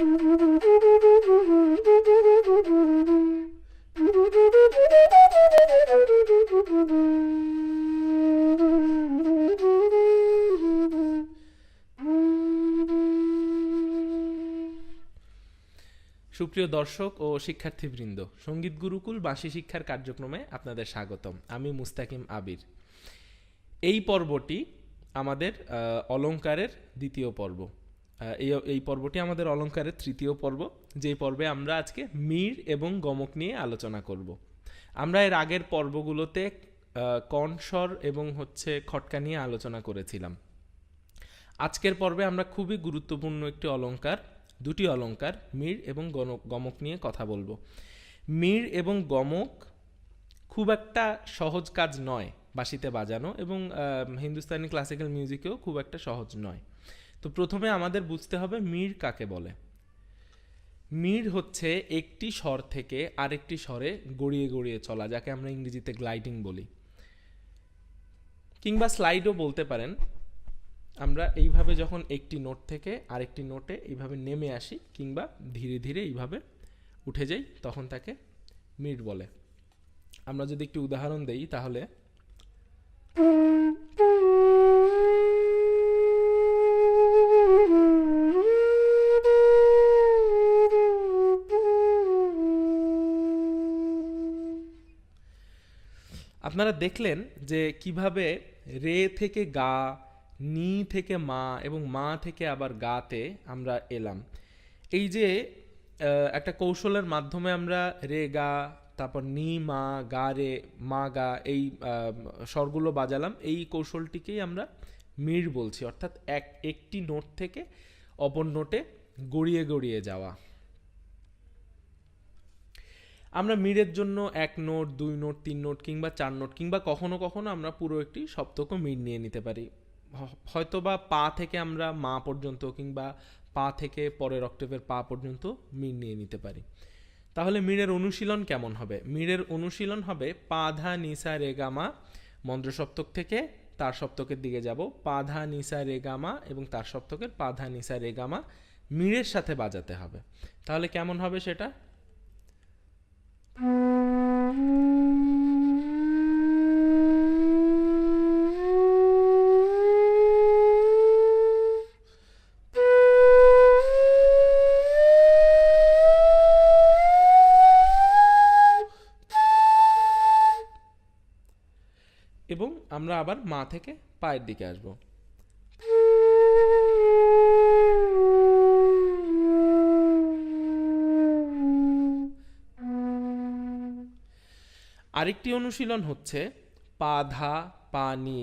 সুপ্রিয় দর্শক ও শিক্ষার্থীবৃন্দ সংগীত গুরুকুল বাঁশি শিক্ষার কার্যক্রমে আপনাদের স্বাগতম। আমি মুস্তাকিম আবির। এই পর্বটি আমাদের আহ, অলংকারের দ্বিতীয় পর্ব। এই এই পর্বটি আমাদের অলংকারের তৃতীয় পর্ব যেই পর্বে আমরা আজকে মীর এবং গমক নিয়ে আলোচনা করব। আমরা এর আগের পর্বগুলোতে আহ, কণ্ঠস্বর এবং হচ্ছে খটকা নিয়ে আলোচনা করেছিলাম। আজকের পর্বে আমরা খুবই গুরুত্বপূর্ণ একটি অলঙ্কার দুটি অলঙ্কার মীর এবং গমক নিয়ে কথা বলব। মীর এবং গমক খুব একটা সহজ কাজ নয় বাঁশিতে বাজানো এবং হিন্দুস্তানি ক্লাসিক্যাল মিউজিকেও খুব একটা সহজ নয়। তো প্রথমে আমাদের বুঝতে হবে মীর কাকে বলে। মীর হচ্ছে একটি স্বর থেকে আরেকটি স্বরে গড়িয়ে গড়িয়ে চলা, যাকে আমরা ইংরেজিতে গ্লাইডিং বলি। কিংবা স্লাইডও বলতে পারেন। আমরা এইভাবে যখন একটি নোট থেকে আরেকটি নোটে এইভাবে নেমে আসি কিংবা ধীরে ধীরে এইভাবে উঠে যাই, তখন তাকে মিট বলে। আমরা যদি একটি উদাহরণ দেই তাহলে আপনারা দেখলেন যে কীভাবে রে থেকে গা, নি থেকে মা এবং মা থেকে আবার গাতে আমরা এলাম। এই যে একটা কৌশলের মাধ্যমে আমরা রে, গা, তারপর নি, মা, গা, রে, মা, গা এই স্বরগুলো বাজালাম। এই কৌশলটিকেই আমরা মির বলছি। অর্থাৎ এক, একটি নোট থেকে অপর নোটে গড়িয়ে গড়িয়ে যাওয়া। আমরা মিডের জন্য এক নোট, দুই নোট, তিন নোট কিংবা চার নোট কিংবা কখনো কখনো আমরা পুরো একটি সপ্তক মির নিয়ে নিতে পারি। হ- হয়তোবা পা থেকে আমরা মা পর্যন্ত কিংবা পা থেকে পরের অক্টেভের পা পর্যন্ত মির নিয়ে নিতে পারি। তাহলে মিড়ের অনুশীলন কেমন হবে? মিড়ের অনুশীলন হবে পা, ধা নিসা রেগামা মন্ত্র সপ্তক থেকে তার সপ্তকের দিকে যাব। পা, ধা নিসা রেগামা এবং তার সপ্তকের পা, ধা নিসা রেগামা মিড়ের সাথে বাজাতে হবে। তাহলে কেমন হবে সেটা? এবং আমরা আবার মা থেকে পায়ের দিকে আসব। আরেকটি অনুশীলন হচ্ছে পা ধা, পা নি,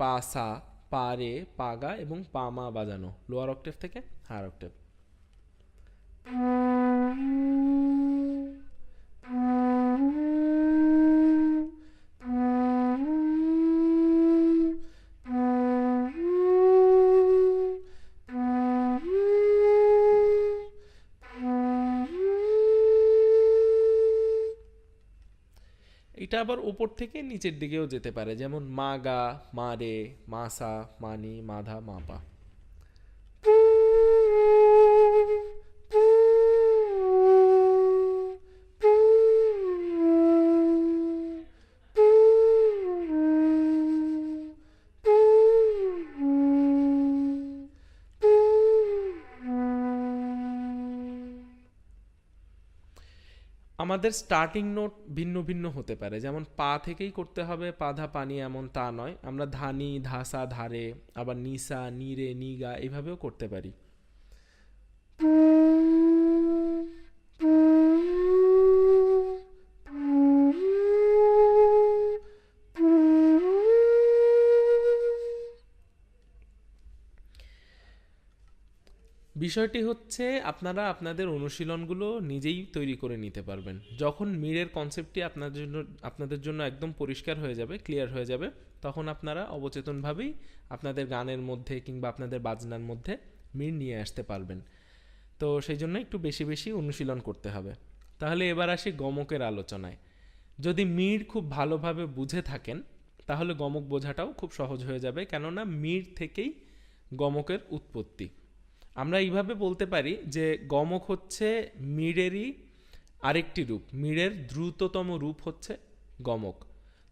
পা সা, পা রে, পা গা এবং পা মা বাজানো। লোয়ার অক্টেভ থেকে হায়ার অক্টেভ এটা আবার উপর থেকে নিচের দিকেও যেতে পারে, যেমন মা গা, মা রে মাসা মানি মাধা নি আমাদের স্টার্টিং নোট ভিন্ন ভিন্ন হতে পারে। যেমন পা থেকেই করতে হবে পাধা পানি এমন তা নয়। আমরা ধানি ধাসা ধারে আবার নিসা নিরে নিগা এইভাবেও করতে পারি। বিষয়টি হচ্ছে আপনারা আপনাদের অনুশীলনগুলো নিজেই তৈরি করে নিতে পারবেন। যখন মিরের কনসেপ্টটি আপনাদের জন্য আপনাদের জন্য একদম পরিষ্কার হয়ে যাবে ক্লিয়ার হয়ে যাবে, তখন আপনারা অবচেতনভাবেই আপনাদের গানের মধ্যে কিংবা আপনাদের বাজনার মধ্যে মির নিয়ে আসতে পারবেন। তো সেই জন্য একটু বেশি বেশি অনুশীলন করতে হবে। তাহলে এবার আসি গমকের আলোচনায়। যদি মির খুব ভালোভাবে বুঝে থাকেন, তাহলে গমক বোঝাটাও খুব সহজ হয়ে যাবে। কেননা মির থেকেই গমকের উৎপত্তি। আমরা এইভাবে বলতে পারি যে গমক হচ্ছে মিড়েরই আরেকটি রূপ। মিড়ের দ্রুততম রূপ হচ্ছে গমক।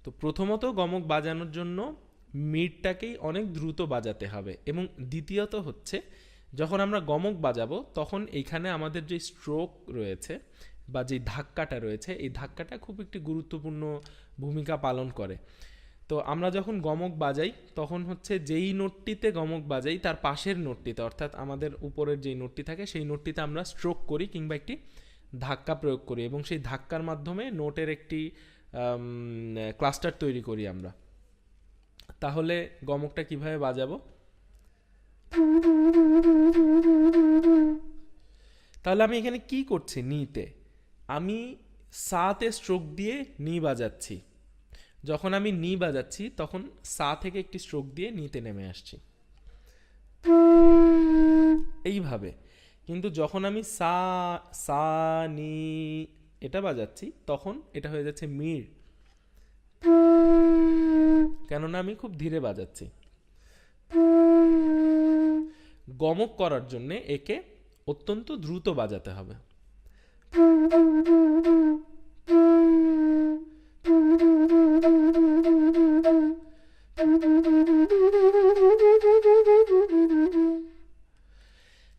তো প্রথমত গমক বাজানোর জন্য মিড়টাকেই অনেক দ্রুত বাজাতে হবে এবং দ্বিতীয়ত হচ্ছে যখন আমরা গমক বাজাবো তখন এইখানে আমাদের যে স্ট্রোক রয়েছে বা যে ধাক্কাটা রয়েছে, এই ধাক্কাটা খুব একটি গুরুত্বপূর্ণ ভূমিকা পালন করে। তো আমরা যখন গমক বাজাই, তখন হচ্ছে যেই নোটটিতে গমক বাজাই, তার পাশের নোটটিতে, অর্থাৎ আমাদের উপরের যেই নোটটি থাকে, সেই নোটটিতে আমরা স্ট্রোক করি কিংবা একটি ধাক্কা প্রয়োগ করি এবং সেই ধাক্কার মাধ্যমে নোটের একটি ক্লাস্টার তৈরি করি আমরা। তাহলে গমকটা কীভাবে বাজাবো? তাহলে আমি এখানে কি করছি? নিতে। আমি সাতে স্ট্রোক দিয়ে নি বাজাচ্ছি। যখন আমি নি বাজাচ্ছি, তখন সা থেকে একটি স্ট্রোক দিয়ে নিতে নেমে আসছি। এইভাবে। কিন্তু যখন আমি সা সা, নি এটা বাজাচ্ছি, তখন এটা হয়ে যাচ্ছে মির। কেননা আমি খুব ধীরে বাজাচ্ছি। গমক করার জন্যে একে অত্যন্ত দ্রুত বাজাতে হবে।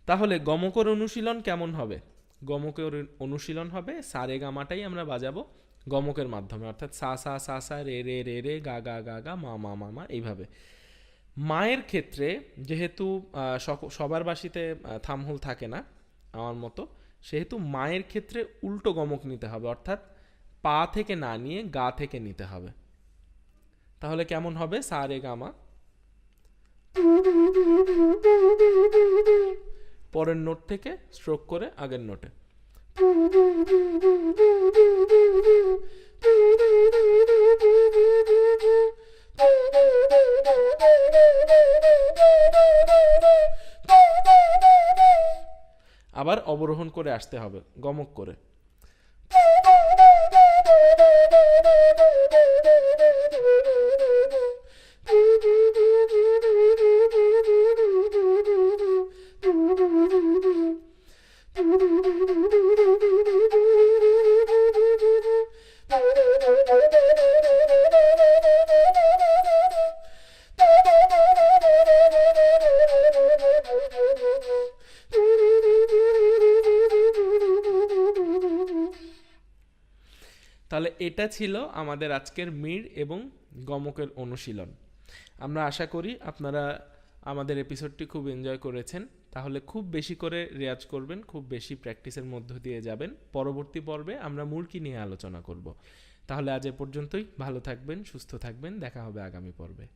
তাহলে গমকর অনুশীলন কেমন হবে? গমকের অনুশীলন হবে সা সারে গামাটাই আমরা বাজাবো গমকের মাধ্যমে। অর্থাৎ সা সা সা সা, রে রে রে রে, গা গা গা গা, মা মা মা মা, এইভাবে। মায়ের ক্ষেত্রে যেহেতু সবার বাসিতে থামহুল থাকে না আমার মতো, সেহেতু মায়ের ক্ষেত্রে উল্টো গমক নিতে হবে। অর্থাৎ পা থেকে না নিয়ে গা থেকে নিতে হবে। তাহলে কেমন হবে? সা, রে, গা, মা? পরের নোট থেকে স্ট্রোক করে আগের নোটে আবার অবরোহণ করে আসতে হবে, গমক করে। তাহলে এটা ছিল আমাদের আজকের মির এবং গমকের অনুশীলন। আমরা আশা করি আপনারা আমাদের এপিসোডটি খুব এনজয় করেছেন। তাহলে খুব বেশি করে রেয়াজ করবেন, খুব বেশি প্র্যাকটিসের মধ্য দিয়ে যাবেন। পরবর্তী পর্বে আমরা মুরকি নিয়ে আলোচনা করব। তাহলে আজ এ পর্যন্তই। ভালো থাকবেন, সুস্থ থাকবেন। দেখা হবে আগামী পর্বে।